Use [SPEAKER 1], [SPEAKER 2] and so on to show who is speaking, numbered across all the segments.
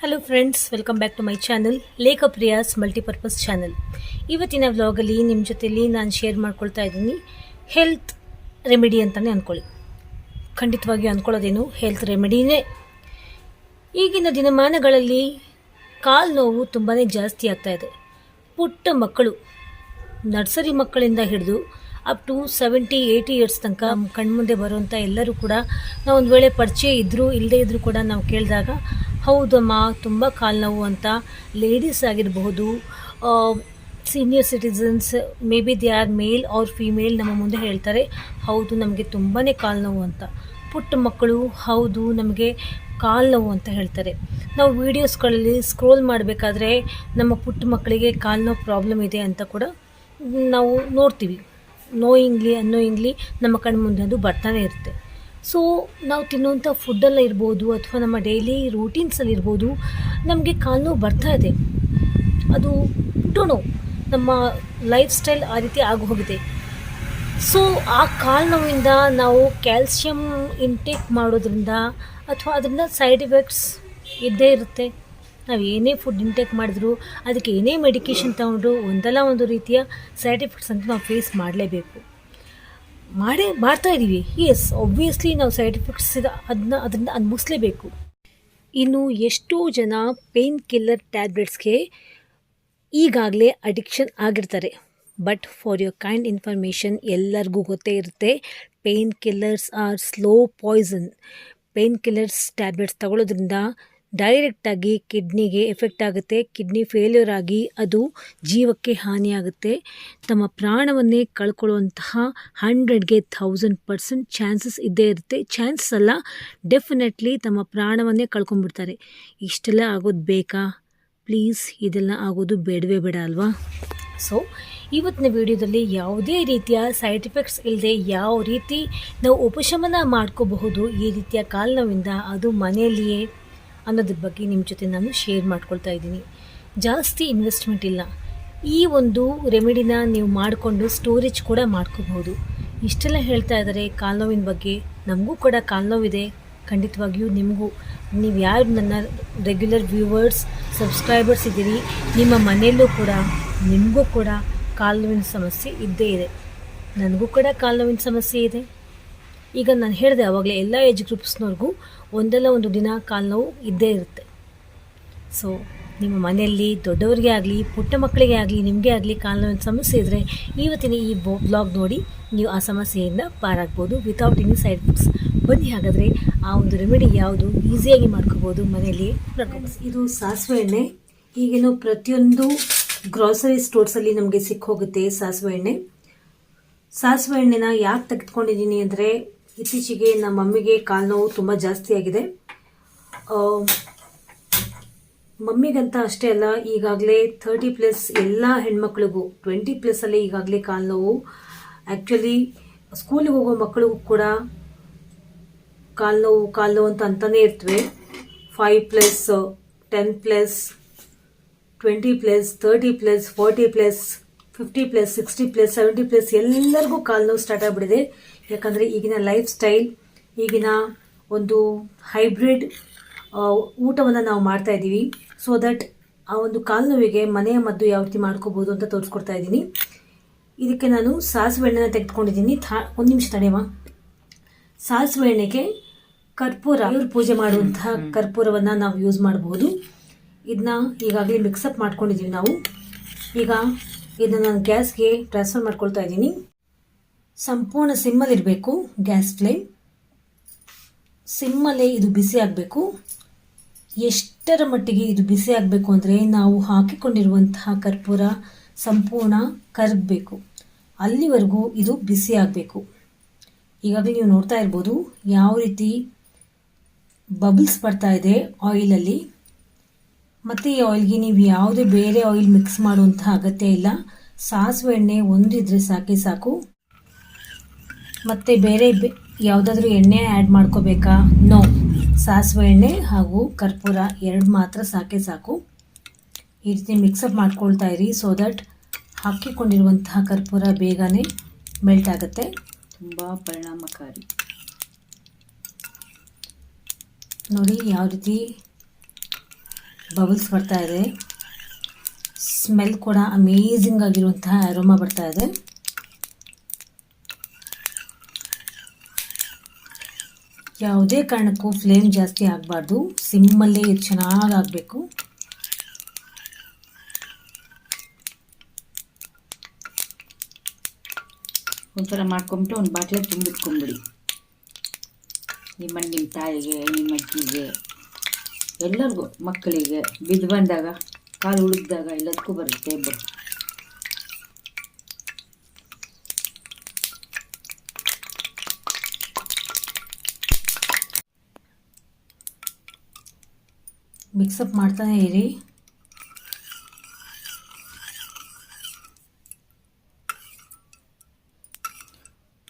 [SPEAKER 1] Hello friends welcome back to my channel Lekhapriyas multipurpose channel ಇವತ್ತಿನ ವ್ಲಾಗಲ್ಲಿ ನಿಮ್ಮ ಜೊತೆಯಲ್ಲಿ ನಾನು ಶೇರ್ ಮಾಡ್ಕೊಳ್ತಾ ಇದ್ದೀನಿ ಹೆಲ್ತ್ ರೆಮಿಡಿ ಅಂತಲೇ ಅಂದ್ಕೊಳ್ಳಿ ಖಂಡಿತವಾಗಿಯೂ ಅಂದ್ಕೊಳ್ಳೋದೇನು ಹೆಲ್ತ್ ರೆಮಿಡಿನೇ ಈಗಿನ ದಿನಮಾನಗಳಲ್ಲಿ ಕಾಲು ನೋವು ತುಂಬಾ ಜಾಸ್ತಿ ಆಗ್ತಾ ಇದೆ. ಪುಟ್ಟ ಮಕ್ಕಳು, ನರ್ಸರಿ ಮಕ್ಕಳಿಂದ ಹಿಡಿದು up to seventy eighty years ತನಕ ಕಣ್ಮುಂದೆ ಬರುವಂಥ ಎಲ್ಲರೂ ಕೂಡ ನಾವು ಒಂದು ವೇಳೆ ಪರಿಚಯ ಇದ್ದರೂ ಇಲ್ಲದೇ ಇದ್ದರೂ ಕೂಡ ನಾವು ಕೇಳಿದಾಗ ಹೌದಮ್ಮ, ತುಂಬ ಕಾಲು ನೋವು ಅಂತ ಲೇಡೀಸ್ ಆಗಿರಬಹುದು senior citizens may be they are male or female ನಮ್ಮ ಮುಂದೆ ಹೇಳ್ತಾರೆ, ಹೌದು ನಮಗೆ ತುಂಬಾ ಕಾಲು ನೋವು ಅಂತ. ಪುಟ್ಟ ಮಕ್ಕಳು ಹೌದು ನಮಗೆ ಕಾಲು ನೋವು ಅಂತ ಹೇಳ್ತಾರೆ. ನಾವು ವೀಡಿಯೋಸ್ಗಳಲ್ಲಿ ಸ್ಕ್ರೋಲ್ ಮಾಡಬೇಕಾದ್ರೆ ನಮ್ಮ ಪುಟ್ಟ ಮಕ್ಕಳಿಗೆ ಕಾಲು ನೋವು ಪ್ರಾಬ್ಲಮ್ ಇದೆ ಅಂತ ಕೂಡ ನಾವು ನೋಡ್ತೀವಿ. ನೋಯಿಂಗ್ಲಿ ಅನ್ನೋಯಿಂಗ್ಲಿ ನಮ್ಮ ಕಣ್ಣು ಮುಂದೆ ಅದು ಬರ್ತಾನೆ ಇರುತ್ತೆ. ಸೊ ನಾವು ತಿನ್ನುವಂಥ ಫುಡ್ಡಲ್ಲಿ ಇರ್ಬೋದು ಅಥವಾ ನಮ್ಮ ಡೈಲಿ ರೂಟೀನ್ಸಲ್ಲಿ ಇರ್ಬೋದು, ನಮಗೆ ಕಾಲು ನೋವು ಬರ್ತಾ ಇದೆ. ಅದು ಡೋನೋ ನಮ್ಮ ಲೈಫ್ ಸ್ಟೈಲ್ ಆ ರೀತಿ ಆಗೋಗಿದೆ. ಸೊ ಆ ಕಾಲು ನೋವಿಂದ ನಾವು ಕ್ಯಾಲ್ಸಿಯಂ ಇಂಟೇಕ್ ಮಾಡೋದ್ರಿಂದ ಅಥವಾ ಅದರಿಂದ ಸೈಡ್ ಎಫೆಕ್ಟ್ಸ್ ಇದ್ದೇ ಇರುತ್ತೆ. ನಾವು ಏನೇ ಫುಡ್ ಇಂಟೇಕ್ ಮಾಡಿದ್ರು, ಅದಕ್ಕೆ ಏನೇ ಮೆಡಿಕೇಷನ್ ತಗೊಂಡ್ರು, ಒಂದಲ್ಲ ಒಂದು ರೀತಿಯ ಸೈಡ್ ಎಫೆಕ್ಟ್ಸ್ ಅಂತ ನಾವು ಫೇಸ್ ಮಾಡಲೇಬೇಕು. ಮಾಡೇ ಮಾಡ್ತಾ ಇದ್ದೀವಿ ಎಸ್ ಒಬ್ವಿಯಸ್ಲಿ ನಾವು ಸೈಡ್ ಎಫೆಕ್ಟ್ಸ್ ಇದೆ ಅದನ್ನ ಅದರಿಂದ ಅನುಭವಿಸ್ಲೇಬೇಕು. ಇನ್ನು ಎಷ್ಟೋ ಜನ ಪೇನ್ ಕಿಲ್ಲರ್ ಟ್ಯಾಬ್ಲೆಟ್ಸ್ಗೆ ಈಗಾಗಲೇ ಅಡಿಕ್ಷನ್ ಆಗಿರ್ತಾರೆ. But for your kind information ಎಲ್ಲರಿಗೂ ಗೊತ್ತೇ ಇರುತ್ತೆ pain killers are slow poison pain killers tablets ತಗೊಳ್ಳೋದ್ರಿಂದ ಡೈರೆಕ್ಟಾಗಿ ಕಿಡ್ನಿಗೆ ಎಫೆಕ್ಟ್ ಆಗುತ್ತೆ. ಕಿಡ್ನಿ ಫೇಲ್ಯೂರ್ ಆಗಿ ಅದು ಜೀವಕ್ಕೆ ಹಾನಿಯಾಗುತ್ತೆ. ತಮ್ಮ ಪ್ರಾಣವನ್ನೇ ಕಳ್ಕೊಳ್ಳುವಂತಹ ಹಂಡ್ರೆಡ್ಗೆ ಥೌಸಂಡ್ ಪರ್ಸೆಂಟ್ ಚಾನ್ಸಸ್ ಇದ್ದೇ ಇರುತ್ತೆ. ಚಾನ್ಸಸ್ ಅಲ್ಲ, ಡೆಫಿನೆಟ್ಲಿ ತಮ್ಮ ಪ್ರಾಣವನ್ನೇ ಕಳ್ಕೊಂಡ್ಬಿಡ್ತಾರೆ. ಇಷ್ಟೆಲ್ಲ ಆಗೋದು ಬೇಕಾ? ಪ್ಲೀಸ್, ಇದೆಲ್ಲ ಆಗೋದು ಬೇಡವೇ ಬೇಡ ಅಲ್ವಾ? ಸೊ, ಇವತ್ತಿನ ವಿಡಿಯೋದಲ್ಲಿ ಯಾವುದೇ ರೀತಿಯ ಸೈಡ್ ಎಫೆಕ್ಟ್ಸ್ ಇಲ್ಲದೆ ಯಾವ ರೀತಿ ನಾವು ಉಪಶಮನ ಮಾಡ್ಕೋಬಹುದು ಈ ರೀತಿಯ ಕಾಲು ನೋವಿಂದ, ಅದು ಮನೆಯಲ್ಲಿಯೇ ಅನ್ನೋದ್ರ ಬಗ್ಗೆ ನಿಮ್ಮ ಜೊತೆ ನಾನು ಶೇರ್ ಮಾಡ್ಕೊಳ್ತಾ ಇದ್ದೀನಿ. ಜಾಸ್ತಿ ಇನ್ವೆಸ್ಟ್ಮೆಂಟ್ ಇಲ್ಲ. ಈ ಒಂದು ರೆಮಿಡಿನ ನೀವು ಮಾಡಿಕೊಂಡು ಸ್ಟೋರೇಜ್ ಕೂಡ ಮಾಡ್ಕೋಬಹುದು. ಇಷ್ಟೆಲ್ಲ ಹೇಳ್ತಾ ಇದ್ದಾರೆ ಕಾಲು ನೋವಿನ ಬಗ್ಗೆ. ನಮಗೂ ಕೂಡ ಕಾಲು ನೋವಿದೆ ಖಂಡಿತವಾಗಿಯೂ ನಿಮಗೂ. ನೀವು ಯಾರು ನನ್ನ ರೆಗ್ಯುಲರ್ ವ್ಯೂವರ್ಸ್ ಸಬ್ಸ್ಕ್ರೈಬರ್ಸ್ ಇದ್ದೀರಿ, ನಿಮ್ಮ ಮನೆಯಲ್ಲೂ ಕೂಡ, ನಿಮಗೂ ಕೂಡ ಕಾಲು ನೋವಿನ ಸಮಸ್ಯೆ ಇದ್ದೇ ಇದೆ. ನನಗೂ ಕೂಡ ಕಾಲು ನೋವಿನ ಸಮಸ್ಯೆ ಇದೆ. ಈಗ ನಾನು ಹೇಳಿದೆ ಆವಾಗಲೇ ಎಲ್ಲ ಏಜ್ ಗ್ರೂಪ್ಸ್ನವ್ರಿಗೂ ಒಂದಲ್ಲ ಒಂದು ದಿನ ಕಾಲು ಇದ್ದೇ ಇರುತ್ತೆ. ಸೊ ನಿಮ್ಮ ಮನೆಯಲ್ಲಿ ದೊಡ್ಡವರಿಗೆ ಆಗಲಿ, ಪುಟ್ಟ ಮಕ್ಕಳಿಗೆ ಆಗಲಿ, ನಿಮಗೆ ಆಗಲಿ ಕಾಲು ನೋವಿನ ಸಮಸ್ಯೆ ಇದ್ದರೆ ಇವತ್ತಿನ ಈ ಬ್ಲಾಗ್ ನೋಡಿ ನೀವು ಆ ಸಮಸ್ಯೆಯಿಂದ ಪಾರಾಗ್ಬೋದು ವಿತೌಟ್ ಎನಿ ಸೈಡ್ ಎಫೆಕ್ಟ್ಸ್ ಬನ್ನಿ ಹಾಗಾದರೆ ಆ ಒಂದು ರೆಮಿಡಿ ಯಾವುದು? ಈಸಿಯಾಗಿ ಮಾಡ್ಕೋಬೋದು ಮನೆಯಲ್ಲಿ ಇದು ಸಾಸಿವೆ ಎಣ್ಣೆ ಈಗೇನು ಪ್ರತಿಯೊಂದು ಗ್ರಾಸರಿ ಸ್ಟೋರ್ಸಲ್ಲಿ ನಮಗೆ ಸಿಕ್ಕೋಗುತ್ತೆ ಸಾಸಿವೆ ಎಣ್ಣೆ ಸಾಸಿವೆ ಎಣ್ಣೆನ ಯಾಕೆ ತೆಗೆದುಕೊಂಡಿದ್ದೀನಿ ಅಂದರೆ ಇತ್ತೀಚೆಗೆ ನಮ್ಮ ಮಮ್ಮಿಗೆ ಕಾಲು ನೋವು ತುಂಬ ಜಾಸ್ತಿ ಆಗಿದೆ. ಮಮ್ಮಿಗಂತ ಅಷ್ಟೇ ಅಲ್ಲ, ಈಗಾಗಲೇ ಥರ್ಟಿ ಪ್ಲಸ್ ಎಲ್ಲ ಹೆಣ್ಮಕ್ಳಿಗೂ ಟ್ವೆಂಟಿ ಪ್ಲಸ್ಸಲ್ಲೇ ಈಗಾಗಲೇ ಕಾಲು ನೋವು. ಆ್ಯಕ್ಚುಲಿ ಸ್ಕೂಲಿಗೆ ಹೋಗೋ ಮಕ್ಕಳಿಗೂ ಕೂಡ ಕಾಲು ನೋವು ಕಾಲು ನೋವು ಅಂತ ಅಂತಾನೆ ಇರ್ತವೆ. Five plus ten plus twenty plus thirty plus forty plus fifty plus sixty plus seventy plus ಎಲ್ಲರಿಗೂ ಕಾಲು ನೋವು ಸ್ಟಾರ್ಟ್ ಆಗಿಬಿಟ್ಟಿದೆ. ಯಾಕಂದರೆ ಈಗಿನ ಲೈಫ್ ಸ್ಟೈಲ್ ಈಗಿನ ಒಂದು ಹೈಬ್ರಿಡ್ ಊಟವನ್ನು ನಾವು ಮಾಡ್ತಾ ಇದ್ದೀವಿ. ಸೊ ದಟ್ ಆ ಒಂದು ಕಾಲು ನೋವಿಗೆ ಮನೆಯ ಮದ್ದು ಯಾವ ರೀತಿ ಮಾಡ್ಕೋಬೋದು ಅಂತ ತೋರಿಸ್ಕೊಡ್ತಾ ಇದ್ದೀನಿ. ಇದಕ್ಕೆ ನಾನು ಸಾಸಿವೆ ಎಣ್ಣೆನ ತೆಗೆದುಕೊಂಡಿದ್ದೀನಿ. ಥಾ ಒಂದು ನಿಮಿಷ ತಡೆಯವ ಸಾಸಿವೆ ಎಣ್ಣೆಗೆ ಕರ್ಪೂರ ಇವರು ಪೂಜೆ ಮಾಡುವಂತಹ ಕರ್ಪೂರವನ್ನು ನಾವು ಯೂಸ್ ಮಾಡಬಹುದು ಇದನ್ನ ಈಗಾಗಲೇ ಮಿಕ್ಸಪ್ ಮಾಡ್ಕೊಂಡಿದ್ದೀವಿ ನಾವು. ಈಗ ಇದನ್ನು ನಾನು ಗ್ಯಾಸ್ಗೆ ಟ್ರಾನ್ಸ್ಫರ್ ಮಾಡ್ಕೊಳ್ತಾ ಇದ್ದೀನಿ. ಸಂಪೂರ್ಣ ಸಿಮ್ಮಲ್ಲಿರಬೇಕು ಗ್ಯಾಸ್ ಫ್ಲೇಮ್. ಸಿಮ್ಮಲ್ಲೇ ಇದು ಬಿಸಿ ಆಗಬೇಕು. ಎಷ್ಟರ ಮಟ್ಟಿಗೆ ಇದು ಬಿಸಿ ಆಗಬೇಕು ಅಂದರೆ ನಾವು ಹಾಕಿಕೊಂಡಿರುವಂತಹ ಕರ್ಪೂರ ಸಂಪೂರ್ಣ ಕರಗಬೇಕು. ಅಲ್ಲಿವರೆಗೂ ಇದು ಬಿಸಿ ಆಗಬೇಕು. ಈಗಾಗಲೇ ನೀವು ನೋಡ್ತಾ ಇರ್ಬೋದು ಯಾವ ರೀತಿ ಬಬಲ್ಸ್ ಬರ್ತಾ ಇದೆ ಆಯಿಲಲ್ಲಿ ಮತ್ತು ಈ ಆಯಿಲ್ಗೆ ನೀವು ಯಾವುದೇ ಬೇರೆ ಆಯಿಲ್ ಮಿಕ್ಸ್ ಮಾಡುವಂತಹ ಅಗತ್ಯ ಇಲ್ಲ. ಸಾಸಿವೆ ಎಣ್ಣೆ ಒಂದಿದ್ರೆ ಸಾಕೆ ಸಾಕು. ಮತ್ತು ಬೇರೆ ಯಾವುದಾದ್ರೂ ಎಣ್ಣೆ ಆ್ಯಡ್ ಮಾಡ್ಕೋಬೇಕಾ? ನೋ ಸಾಸಿವೆ ಎಣ್ಣೆ ಹಾಗೂ ಕರ್ಪೂರ ಎರಡು ಮಾತ್ರ ಸಾಕೆ ಸಾಕು. ಈ ರೀತಿ ಮಿಕ್ಸಪ್ ಮಾಡ್ಕೊಳ್ತಾ ಇರಿ ಸೊ ದಟ್ ಹಾಕಿಕೊಂಡಿರುವಂತಹ ಕರ್ಪೂರ ಬೇಗನೆ ಮೆಲ್ಟ್ ಆಗುತ್ತೆ.
[SPEAKER 2] ತುಂಬ ಪರಿಣಾಮಕಾರಿ.
[SPEAKER 1] ನೋಡಿ ಯಾವ ರೀತಿ ಬಬಲ್ಸ್ ಬರ್ತಾ ಇದೆ. ಸ್ಮೆಲ್ ಕೂಡ ಅಮೇಝಿಂಗ್ ಆಗಿರುವಂತಹ ಅರೋಮಾ ಬರ್ತಾ ಇದೆ. ಯಾವುದೇ ಕಾರಣಕ್ಕೂ ಫ್ಲೇಮ್ ಜಾಸ್ತಿ ಆಗಬಾರ್ದು. ಸಿಮ್ಮಲ್ಲೇ ಚೆನ್ನಾಗಿ ಆಗಬೇಕು
[SPEAKER 2] ಒಂಥರ ಮಾಡ್ಕೊಂಬಿಟ್ಟು ಒಂದು ಬಾಟ್ಲೆ ತುಂಬಿಟ್ಕೊಂಬಿಡಿ. ನಿಮ್ಮ ನಿಮ್ಮ ತಾಯಿಗೆ ನಿಮ್ಮ ಅಜ್ಜಿಗೆ ಎಲ್ಲರಿಗೂ, ಮಕ್ಕಳಿಗೆ. ಬಿದ್ದು ಬಂದಾಗ, ಕಾಲು ಉಳಿದಾಗ ಎಲ್ಲದಕ್ಕೂ ಬರುತ್ತೆ
[SPEAKER 1] ಮಿಕ್ಸಪ್ ಮಾಡ್ತಾನೆ ಇರಿ.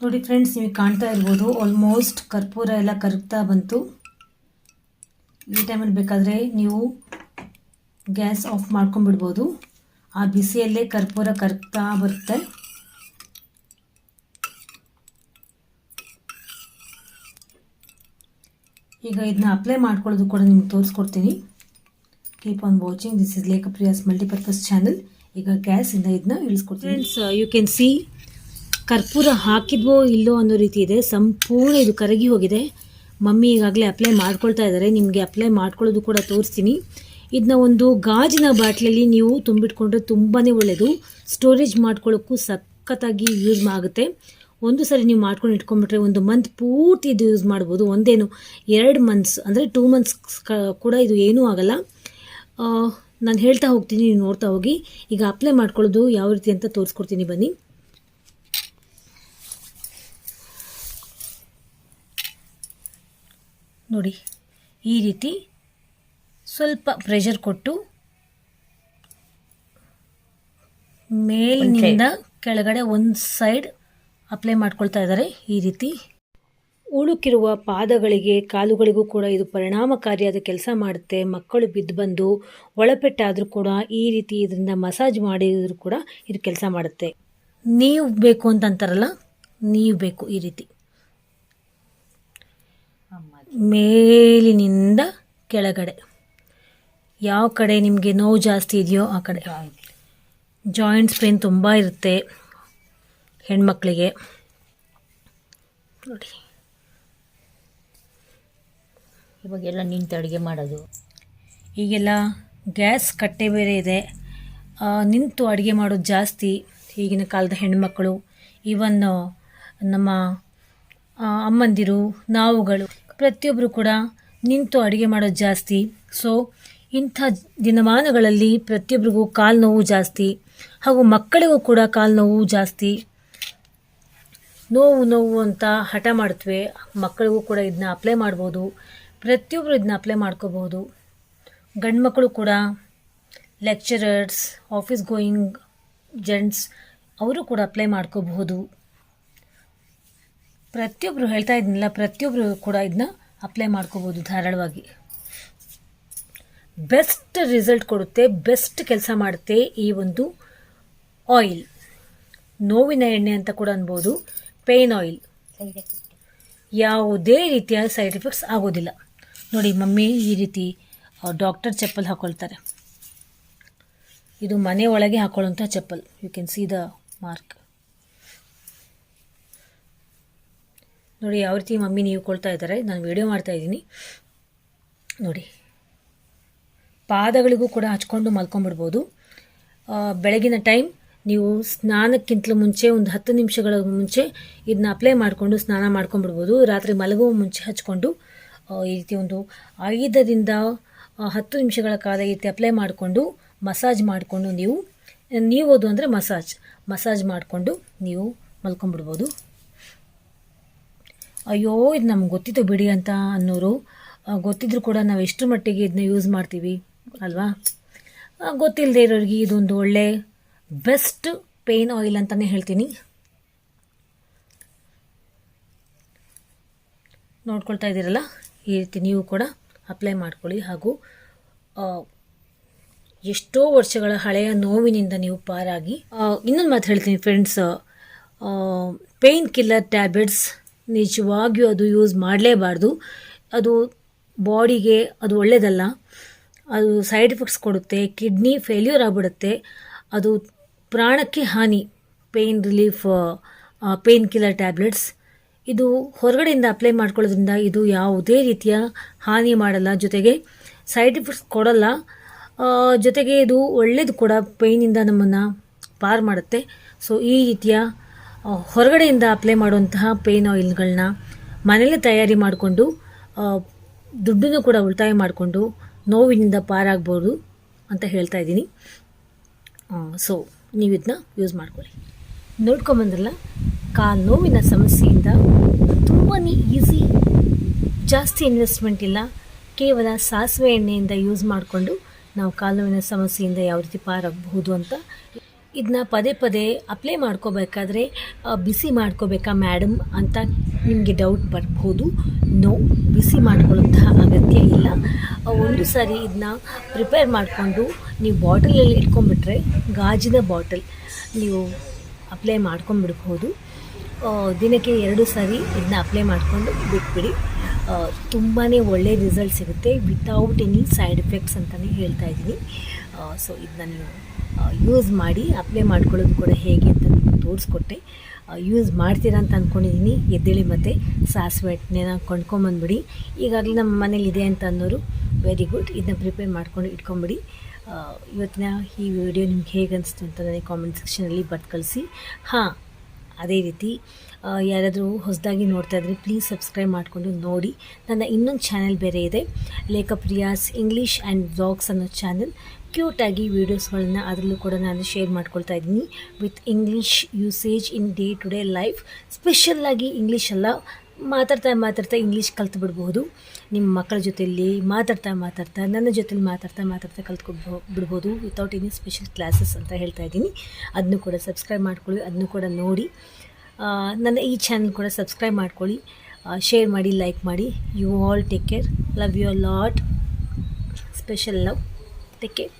[SPEAKER 1] ನೋಡಿ ಫ್ರೆಂಡ್ಸ್ ನಿಮಗೆ ಕಾಣ್ತಾ ಇರ್ಬೋದು ಆಲ್ಮೋಸ್ಟ್ ಕರ್ಪೂರ ಎಲ್ಲ ಕರಗ್ತಾ ಬಂತು. ಈ ಟೈಮಲ್ಲಿ ಬೇಕಾದರೆ ನೀವು ಗ್ಯಾಸ್ ಆಫ್ ಮಾಡ್ಕೊಂಡ್ಬಿಡ್ಬೋದು. ಆ ಬಿಸಿಯಲ್ಲೇ ಕರ್ಪೂರ ಕರಗ್ತಾ ಬರುತ್ತೆ. ಈಗ ಇದನ್ನ ಅಪ್ಲೈ ಮಾಡ್ಕೊಳ್ಳೋದು ಕೂಡ ನಿಮ್ಗೆ ತೋರಿಸ್ಕೊಡ್ತೀನಿ. Keep on watching this is Lekhapriyas multipurpose channel ಈಗ ಗ್ಯಾಸಿಂದ ಇದನ್ನ ಇಳಿಸ್ಕೊಡ್ತೀನಿ. ಫ್ರೆಂಡ್ಸ್ ಯು ಕ್ಯಾನ್ ಸಿ ಕರ್ಪೂರ ಹಾಕಿದ್ವೋ ಇಲ್ಲೋ ಅನ್ನೋ ರೀತಿ ಇದೆ. ಸಂಪೂರ್ಣ ಇದು ಕರಗಿ ಹೋಗಿದೆ. ಮಮ್ಮಿ ಈಗಾಗಲೇ ಅಪ್ಲೈ ಮಾಡ್ಕೊಳ್ತಾ ಇದ್ದಾರೆ. ನಿಮಗೆ ಅಪ್ಲೈ ಮಾಡ್ಕೊಳ್ಳೋದು ಕೂಡ ತೋರಿಸ್ತೀನಿ. ಇದನ್ನ ಒಂದು ಗಾಜಿನ ಬಾಟ್ಲಲ್ಲಿ ನೀವು ತುಂಬಿಟ್ಕೊಂಡ್ರೆ ತುಂಬಾ ಒಳ್ಳೆಯದು ಸ್ಟೋರೇಜ್ ಮಾಡ್ಕೊಳ್ಳೋಕ್ಕೂ ಸಖತ್ತಾಗಿ ಯೂಸ್ ಆಗುತ್ತೆ. ಒಂದು ಸರಿ ನೀವು ಮಾಡ್ಕೊಂಡು ಇಟ್ಕೊಂಡ್ಬಿಟ್ರೆ ಒಂದು ಮಂತ್ ಪೂರ್ತಿ ಇದು ಯೂಸ್ ಮಾಡ್ಬೋದು. ಒಂದೇನು, ಎರಡು ಮಂತ್ಸ್ ಅಂದರೆ ಟೂ ಮಂತ್ಸ್ ಕೂಡ ಇದು ಏನೂ ಆಗಲ್ಲ. ನಾನು ಹೇಳ್ತಾ ಹೋಗ್ತೀನಿ ನೀವು ನೋಡ್ತಾ ಹೋಗಿ. ಈಗ ಅಪ್ಲೈ ಮಾಡ್ಕೊಳ್ಳೋದು ಯಾವ ರೀತಿ ಅಂತ ತೋರಿಸ್ಕೊಡ್ತೀನಿ ಬನ್ನಿ. ನೋಡಿ ಈ ರೀತಿ ಸ್ವಲ್ಪ ಪ್ರೆಷರ್ ಕೊಟ್ಟು ಮೇಲಿನಿಂದ ಕೆಳಗಡೆ ಒಂದು ಸೈಡ್ ಅಪ್ಲೈ ಮಾಡ್ಕೊಳ್ತಾ ಇದ್ದಾರೆ ಈ ರೀತಿ ಉಳುಕಿರುವ ಪಾದಗಳಿಗೆ, ಕಾಲುಗಳಿಗೂ ಕೂಡ ಇದು ಪರಿಣಾಮಕಾರಿಯಾದ ಕೆಲಸ ಮಾಡುತ್ತೆ. ಮಕ್ಕಳು ಬಿದ್ದು ಬಂದು ಒಳಪೆಟ್ಟಾದರೂ ಕೂಡ ಈ ರೀತಿ ಇದರಿಂದ ಮಸಾಜ್ ಮಾಡಿದ್ರು ಕೂಡ ಇದು ಕೆಲಸ ಮಾಡುತ್ತೆ. ನೀವು ಬೇಕು ಅಂತಂತಾರಲ್ಲ ನೀವು ಬೇಕು ಈ ರೀತಿ. ಮೇಲಿನಿಂದ ಕೆಳಗಡೆ. ಯಾವ ಕಡೆ ನಿಮಗೆ ನೋವು ಜಾಸ್ತಿ ಇದೆಯೋ ಆ ಕಡೆ. ಜಾಯಿಂಟ್ಸ್ ಪೇನ್ ತುಂಬ ಇರುತ್ತೆ ಹೆಣ್ಮಕ್ಳಿಗೆ. ನೋಡಿ.
[SPEAKER 2] ಇವಾಗೆಲ್ಲ ನಿಂತು ಅಡುಗೆ ಮಾಡೋದು.
[SPEAKER 1] ಈಗೆಲ್ಲ ಗ್ಯಾಸ್ ಕಟ್ಟೆ ಬೇರೆ ಇದೆ. ನಿಂತು ಅಡುಗೆ ಮಾಡೋದು ಜಾಸ್ತಿ. ಈಗಿನ ಕಾಲದ ಹೆಣ್ಮಕ್ಕಳು ಈವನ್ ನಮ್ಮ ಅಮ್ಮಂದಿರು, ನಾವುಗಳು ಪ್ರತಿಯೊಬ್ಬರು ಕೂಡ ನಿಂತು ಅಡುಗೆ ಮಾಡೋದು ಜಾಸ್ತಿ. ಸೊ ಇಂಥ ದಿನಮಾನಗಳಲ್ಲಿ ಪ್ರತಿಯೊಬ್ಬರಿಗೂ ಕಾಲು ನೋವು ಜಾಸ್ತಿ. ಹಾಗೂ ಮಕ್ಕಳಿಗೂ ಕೂಡ ಕಾಲು ನೋವು ಜಾಸ್ತಿ. ನೋವು ನೋವು ಅಂತ ಹಠ ಮಾಡ್ತವೆ. ಮಕ್ಕಳಿಗೂ ಕೂಡ ಇದನ್ನ ಅಪ್ಲೈ ಮಾಡ್ಬೋದು. ಪ್ರತಿಯೊಬ್ಬರು ಇದನ್ನ ಅಪ್ಲೈ ಮಾಡ್ಕೋಬಹುದು. ಗಂಡು ಮಕ್ಕಳು ಕೂಡ ಲೆಕ್ಚರರ್ಸ್ ಆಫೀಸ್ ಗೋಯಿಂಗ್ ಜೆಂಟ್ಸ್ ಅವರು ಕೂಡ ಅಪ್ಲೈ ಮಾಡ್ಕೋಬಹುದು. ಪ್ರತಿಯೊಬ್ಬರು ಹೇಳ್ತಾ ಇದ್ನಲ್ಲ ಪ್ರತಿಯೊಬ್ಬರು ಕೂಡ ಇದನ್ನ ಅಪ್ಲೈ ಮಾಡ್ಕೋಬೋದು ಧಾರಾಳವಾಗಿ. ಬೆಸ್ಟ್ ರಿಸಲ್ಟ್ ಕೊಡುತ್ತೆ ಬೆಸ್ಟ್ ಕೆಲಸ ಮಾಡುತ್ತೆ ಈ ಒಂದು ಆಯಿಲ್ ನೋವಿನ ಎಣ್ಣೆ ಅಂತ ಕೂಡ ಅನ್ಬೋದು ಪೇನ್ ಆಯಿಲ್ ಯಾವುದೇ ರೀತಿಯ ಸೈಡ್ ಎಫೆಕ್ಟ್ಸ್ ಆಗೋದಿಲ್ಲ. ನೋಡಿ, ಮಮ್ಮಿ ಈ ರೀತಿ ಡಾಕ್ಟರ್ ಚಪ್ಪಲ್ ಹಾಕೊಳ್ತಾರೆ. ಇದು ಮನೆ ಒಳಗೆ ಹಾಕೊಳ್ಳುವಂಥ ಚಪ್ಪಲ್. You can see the mark ನೋಡಿ, ಯಾವ ರೀತಿ ಮಮ್ಮಿ ನೀವು ಕೊಳ್ತಾ ಇದ್ದಾರೆ, ನಾನು ವಿಡಿಯೋ ಮಾಡ್ತಾ ಇದ್ದೀನಿ. ನೋಡಿ, ಪಾದಗಳಿಗೂ ಕೂಡ ಹಚ್ಕೊಂಡು ಮಲ್ಕೊಂಡ್ಬಿಡ್ಬೋದು ಬೆಳಗಿನ ಟೈಮ್ ನೀವು ಸ್ನಾನಕ್ಕಿಂತಲೂ ಮುಂಚೆ, ಒಂದು ಹತ್ತು ನಿಮಿಷಗಳ ಮುಂಚೆ, ಇದನ್ನ ಅಪ್ಲೈ ಮಾಡಿಕೊಂಡು ಸ್ನಾನ ಮಾಡ್ಕೊಂಡ್ಬಿಡ್ಬೋದು ರಾತ್ರಿ ಮಲಗುವ ಮುಂಚೆ ಹಚ್ಕೊಂಡು ಈ ರೀತಿ ಒಂದು ಐದರಿಂದ ಹತ್ತು ನಿಮಿಷಗಳ ಕಾಲ ಈ ರೀತಿ ಅಪ್ಲೈ ಮಾಡಿಕೊಂಡು ಮಸಾಜ್ ಮಾಡಿಕೊಂಡು ನೀವು ನೀವೋದು ಅಂದರೆ ಮಸಾಜ್ ಮಸಾಜ್ ಮಾಡಿಕೊಂಡು ನೀವು ಮಲ್ಕೊಂಡ್ಬಿಡ್ಬೋದು. ಅಯ್ಯೋ, ಇದು ನಮ್ಗೆ ಗೊತ್ತಿತ್ತು ಬಿಡಿ ಅಂತ ಅನ್ನೋರು. ಗೊತ್ತಿದ್ರು ಕೂಡ ನಾವು ಎಷ್ಟು ಮಟ್ಟಿಗೆ ಇದನ್ನ ಯೂಸ್ ಮಾಡ್ತೀವಿ, ಅಲ್ವಾ? ಗೊತ್ತಿಲ್ಲದೆ ಇರೋರಿಗೆ ಇದೊಂದು ಒಳ್ಳೆ ಬೆಸ್ಟ್ ಪೇನ್ ಆಯಿಲ್ ಅಂತಲೇ ಹೇಳ್ತೀನಿ. ನೋಡ್ಕೊಳ್ತಾ ಇದ್ದೀರಲ್ಲ? ಈ ರೀತಿ ನೀವು ಕೂಡ ಅಪ್ಲೈ ಮಾಡ್ಕೊಳ್ಳಿ. ಹಾಗೂ ಎಷ್ಟೋ ವರ್ಷಗಳ ಹಳೆಯ ನೋವಿನಿಂದ ನೀವು ಪಾರಾಗಿ ಇನ್ನೊಂದು ಮಾತು ಹೇಳ್ತೀನಿ ಫ್ರೆಂಡ್ಸ್ ಪೇಯ್ನ್ ಕಿಲ್ಲರ್ ಟ್ಯಾಬ್ಲೆಟ್ಸ್ ನಿಜವಾಗಿಯೂ ಅದು ಯೂಸ್ ಮಾಡಲೇಬಾರ್ದು. ಅದು ಬಾಡಿಗೆ ಅದು ಒಳ್ಳೆಯದಲ್ಲ ಅದು ಸೈಡ್ ಎಫೆಕ್ಟ್ಸ್ ಕೊಡುತ್ತೆ ಕಿಡ್ನಿ ಫೇಲ್ಯೂರ್ ಆಗಿಬಿಡುತ್ತೆ. ಅದು ಪ್ರಾಣಕ್ಕೆ ಹಾನಿ pain relief pain killer tablets ಇದು ಹೊರಗಡೆಯಿಂದ ಅಪ್ಲೈ ಮಾಡ್ಕೊಳ್ಳೋದ್ರಿಂದ ಇದು ಯಾವುದೇ ರೀತಿಯ ಹಾನಿ ಮಾಡಲ್ಲ. ಜೊತೆಗೆ ಸೈಡ್ ಎಫೆಕ್ಟ್ಸ್ ಕೊಡಲ್ಲ. ಜೊತೆಗೆ ಇದು ಒಳ್ಳೇದು ಕೂಡ ಪೈನಿಂದ ನಮ್ಮನ್ನು ಪಾರು ಮಾಡುತ್ತೆ. ಸೊ ಈ ರೀತಿಯ ಹೊರಗಡೆಯಿಂದ ಅಪ್ಲೈ ಮಾಡುವಂತಹ ಪೇಯ್ನ್ ಆಯಿಲ್ಗಳನ್ನ ಮನೇಲೇ ತಯಾರಿ ಮಾಡಿಕೊಂಡು ದುಡ್ಡನ್ನು ಕೂಡ ಉಳಿತಾಯ ಮಾಡಿಕೊಂಡು ನೋವಿನಿಂದ ಪಾರಾಗ್ಬೋದು ಅಂತ ಹೇಳ್ತಾ ಇದ್ದೀನಿ. ಸೊ ನೀವು ಇದನ್ನ ಯೂಸ್ ಮಾಡ್ಕೊಳ್ಳಿ. ನೋಡ್ಕೊಂಬಂದ್ರಲ್ಲ? ಕಾಲು ನೋವಿನ ಸಮಸ್ಯೆಯಿಂದ ತುಂಬಾ ಈಸಿ ಜಾಸ್ತಿ ಇನ್ವೆಸ್ಟ್ಮೆಂಟ್ ಇಲ್ಲ. ಕೇವಲ ಸಾಸಿವೆ ಎಣ್ಣೆಯಿಂದ ಯೂಸ್ ಮಾಡಿಕೊಂಡು ನಾವು ಕಾಲು ನೋವಿನ ಸಮಸ್ಯೆಯಿಂದ ಯಾವ ರೀತಿ ಪಾರಾಗಬಹುದು ಅಂತ ಇದನ್ನ ಪದೇ ಪದೇ ಅಪ್ಲೈ ಮಾಡ್ಕೋಬೇಕಾದ್ರೆ ಬಿಸಿ ಮಾಡ್ಕೋಬೇಕಾ ಮ್ಯಾಡಮ್ ಅಂತ ನಿಮಗೆ ಡೌಟ್ ಬರ್ಬೋದು. ನೋ ಬಿಸಿ ಮಾಡ್ಕೊಳ್ಳೋಂತಹ ಅಗತ್ಯ ಇಲ್ಲ. ಒಂದು ಸಾರಿ ಇದನ್ನ ಪ್ರಿಪೇರ್ ಮಾಡಿಕೊಂಡು ನೀವು ಬಾಟಲಲ್ಲಿ ಇಟ್ಕೊಂಡ್ಬಿಟ್ರೆ, ಗಾಜಿನ ಬಾಟಲ್ ನೀವು ಅಪ್ಲೈ ಮಾಡ್ಕೊಂಡ್ಬಿಡ್ಬೋದು. ದಿನಕ್ಕೆ ಎರಡು ಸಾರಿ ಇದನ್ನ ಅಪ್ಲೈ ಮಾಡಿಕೊಂಡು ಬಿಟ್ಬಿಡಿ. ತುಂಬಾ ಒಳ್ಳೆ ರಿಸಲ್ಟ್ ಸಿಗುತ್ತೆ ವಿತೌಟ್ ಎನಿ ಸೈಡ್ ಎಫೆಕ್ಟ್ಸ್ ಅಂತಲೇ ಹೇಳ್ತಾ ಇದ್ದೀನಿ. ಸೊ ಇದನ್ನ ನೀವು ಯೂಸ್ ಮಾಡಿ ಅಪ್ಲೈ ಮಾಡ್ಕೊಳ್ಳೋದು ಕೂಡ ಹೇಗೆ ಅಂತ ತೋರಿಸ್ಕೊಟ್ಟೆ. ಯೂಸ್ ಮಾಡ್ತೀರಾ ಅಂತ ಅಂದ್ಕೊಂಡಿದ್ದೀನಿ ಎದ್ದೇಳಿ ಮತ್ತು ಸಾಸಿವೆ ಎಣ್ಣೆನ ಕೊಂಡ್ಕೊಂಬಂದ್ಬಿಡಿ. ಈಗಾಗಲೇ ನಮ್ಮ ಮನೇಲಿ ಇದೆ ಅಂತ ಅನ್ನೋರು ವೆರಿ ಗುಡ್ ಇದನ್ನ ಪ್ರಿಪೇರ್ ಮಾಡ್ಕೊಂಡು ಇಟ್ಕೊಂಬಿಡಿ. ಇವತ್ತಿನ ಈ ವಿಡಿಯೋ ನಿಮ್ಗೆ ಹೇಗೆ ಅನಿಸ್ತು ಅಂತ ನನಗೆ ಕಾಮೆಂಟ್ ಸೆಕ್ಷನಲ್ಲಿ ಬರ್ತು ಕಳಿಸಿ. ಹಾಂ ಅದೇ ರೀತಿ ಯಾರಾದರೂ ಹೊಸದಾಗಿ ನೋಡ್ತಾ ಇದ್ರೆ ಪ್ಲೀಸ್ ಸಬ್ಸ್ಕ್ರೈಬ್ ಮಾಡಿಕೊಂಡು ನೋಡಿ. ನನ್ನ ಇನ್ನೊಂದು ಚಾನೆಲ್ ಬೇರೆ ಇದೆ. ಲೇಖಪ್ರಿಯಾಸ್ ಇಂಗ್ಲೀಷ್ ಆ್ಯಂಡ್ ವ್ಲಾಗ್ಸ್ ಅನ್ನೋ ಚಾನೆಲ್ ಕ್ಯೂಟಾಗಿ ವೀಡಿಯೋಸ್ಗಳನ್ನ ಅದರಲ್ಲೂ ಕೂಡ ನಾನು ಶೇರ್ ಮಾಡ್ಕೊಳ್ತಾ ಇದ್ದೀನಿ. With English usage in day to day life ಸ್ಪೆಷಲ್ಲಾಗಿ ಇಂಗ್ಲೀಷ್ ಅಲ್ಲ ಮಾತಾಡ್ತಾ ಮಾತಾಡ್ತಾ ಇಂಗ್ಲೀಷ್ ಕಲ್ತು ಬಿಡ್ಬೋದು ನಿಮ್ಮ ಮಕ್ಕಳ ಜೊತೆಯಲ್ಲಿ ಮಾತಾಡ್ತಾ ಮಾತಾಡ್ತಾ, ನನ್ನ ಜೊತೆಲಿ ಮಾತಾಡ್ತಾ ಮಾತಾಡ್ತಾ ಕಲ್ತ್ಕೊಬೋ ಬಿಡ್ಬೋದು ವಿತೌಟ್ ಎನಿ ಸ್ಪೆಷಲ್ ಕ್ಲಾಸಸ್ ಅಂತ ಹೇಳ್ತಾ ಇದ್ದೀನಿ. ಅದನ್ನು ಕೂಡ ಸಬ್ಸ್ಕ್ರೈಬ್ ಮಾಡ್ಕೊಳ್ಳಿ ಅದನ್ನು ಕೂಡ ನೋಡಿ. ನನ್ನ ಈ ಚಾನಲ್ ಕೂಡ ಸಬ್ಸ್ಕ್ರೈಬ್ ಮಾಡ್ಕೊಳ್ಳಿ. ಶೇರ್ ಮಾಡಿ ಲೈಕ್ ಮಾಡಿ. You all take care love you lot special love take care